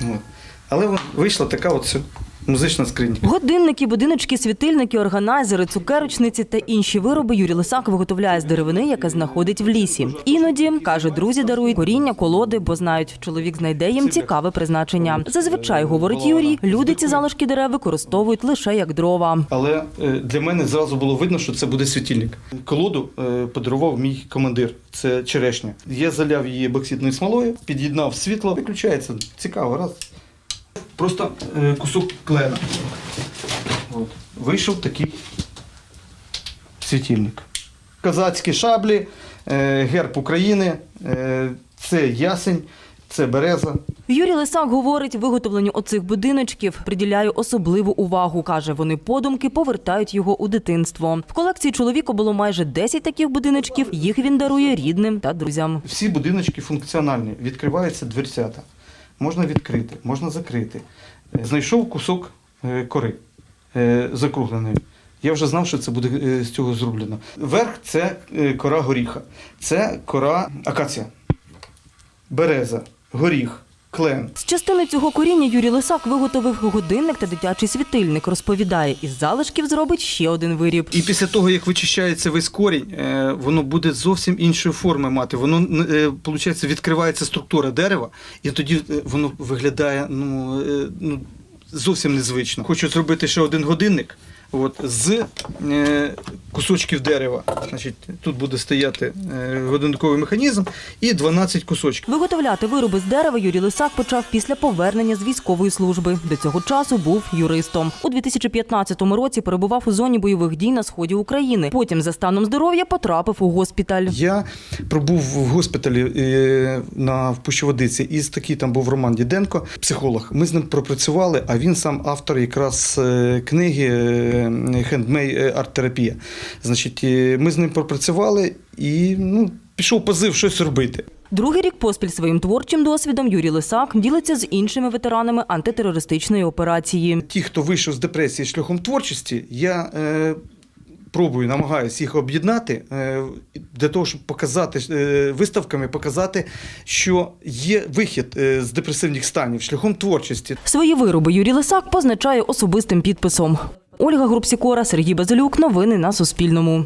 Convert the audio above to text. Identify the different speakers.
Speaker 1: От. Але вийшла така от музична скринька.
Speaker 2: Годинники, будиночки, світильники, органайзери, цукерочниці та інші вироби Юрій Лисак виготовляє з деревини, яка знаходить в лісі. Іноді каже, друзі дарують коріння, колоди, бо знають, чоловік знайде їм цікаве призначення. Зазвичай говорить Юрій, люди ці залишки дерев використовують лише як дрова.
Speaker 1: Але е, для мене зразу було видно, що це буде світильник. Колоду е, подарував мій командир. Це черешня. Я заляв її бокситною смолою, під'єднав світло, виключається. Цікаво, раз. Просто е, кусок клена. От. Вийшов такий світильник. Козацькі шаблі, е, герб України, е, це ясень, це береза.
Speaker 2: Юрій Лисак говорить, виготовленню оцих будиночків приділяє особливу увагу. Каже, вони подумки повертають його у дитинство. В колекції чоловіка було майже 10 таких будиночків. Їх він дарує рідним та друзям.
Speaker 1: Всі будиночки функціональні, відкриваються дверцята. Можна відкрити, можна закрити. Е, Знайшов кусок е, кори е, закругленої. Я вже знав, що це буде з цього зроблено. Верх це кора горіха, це кора акація, береза, горіх, клен.
Speaker 2: З частини цього коріння Юрій Лисак виготовив годинник та дитячий світильник. Розповідає, із залишків зробить ще один виріб.
Speaker 1: І після того, як вичищається весь корінь, е, воно буде зовсім іншої форми мати. Воно виходить, відкривається структура дерева, і тоді е, воно виглядає ну, е, ну, зовсім незвично. Хочу зробити ще один годинник. От, з е, кусочків дерева. Значить, тут буде стояти е, годинниковий механізм і 12 кусочків.
Speaker 2: Виготовляти вироби з дерева Юрій Лисак почав після повернення з військової служби. До цього часу був юристом. У 2015 році перебував у зоні бойових дій на сході України. Потім за станом здоров'я потрапив у госпіталь.
Speaker 1: Я пробув в госпіталі е, на Пущеводиці, і такий там був Роман Діденко, психолог. Ми з ним пропрацювали, а він сам автор якраз е, книги Хендмей арт-терапія. Значить, е, ми з ним пропрацювали і ну, пішов позив щось робити.
Speaker 2: Другий рік поспіль своїм творчим досвідом Юрій Лисак ділиться з іншими ветеранами антитерористичної операції.
Speaker 1: Ті, хто вийшов з депресії шляхом творчості, я е, пробую, намагаюся їх об'єднати е, для того, щоб показати е, виставками, показати, що є вихід е, з депресивних станів шляхом творчості.
Speaker 2: Свої вироби Юрій Лисак позначає особистим підписом. Ольга Групсікора, Сергій Базилюк. Новини на Суспільному.